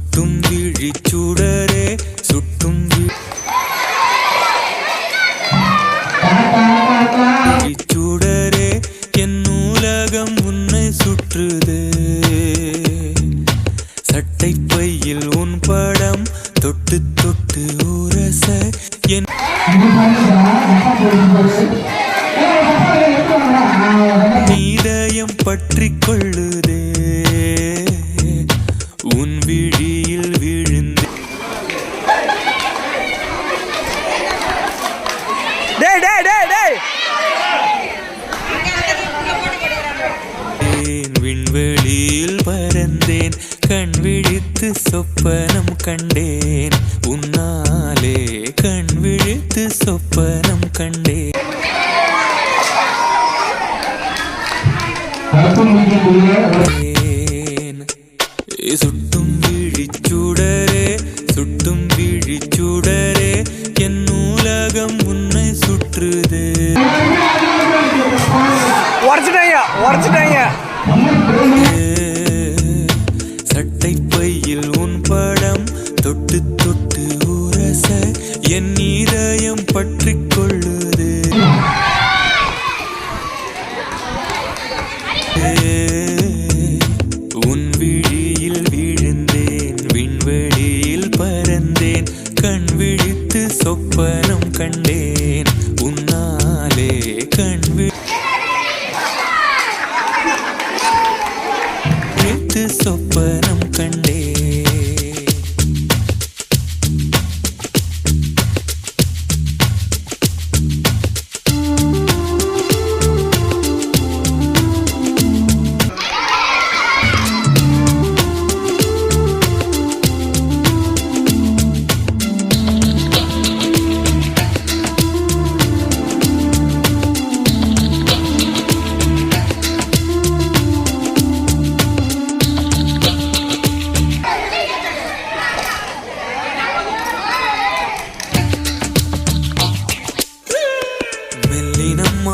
சுட்டும் விழிச்சுடரே சுட்டும் விழிச்சுடரே என் நூலகம் உன்னை சுற்றுது. சட்டை பையில் உன் படம் தொட்டு தொட்டு உரச என் கண் விழித்து சொப்பனம் கண்டேன். உன்னாலே கண் விழித்து சொப்பனம் கண்டேன். ஏன்? சுட்டும் விழிச்சுடரே சுட்டும் விழிச்சுடரே என் நூலகம் உன்னை சுற்றுதே. உடச்சிட்டாங்க உடச்சிட்டாங்க சட்டை உன் படம் தொட்டு தொட்டு உரச என் இதயம் பற்றி கொள்ளுது. உன் விழியில் விழுந்தேன் விண்வெளியில் பறந்தேன் கண் விழித்து சொப்பனம் கண்டேன். உன்னாலே கண் விழித்து சொப்பனம் கண்டேன்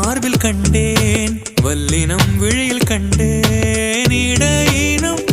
மார்பில் கண்டேன் வல்லினம் விழியில் கண்டேன் இடையினம்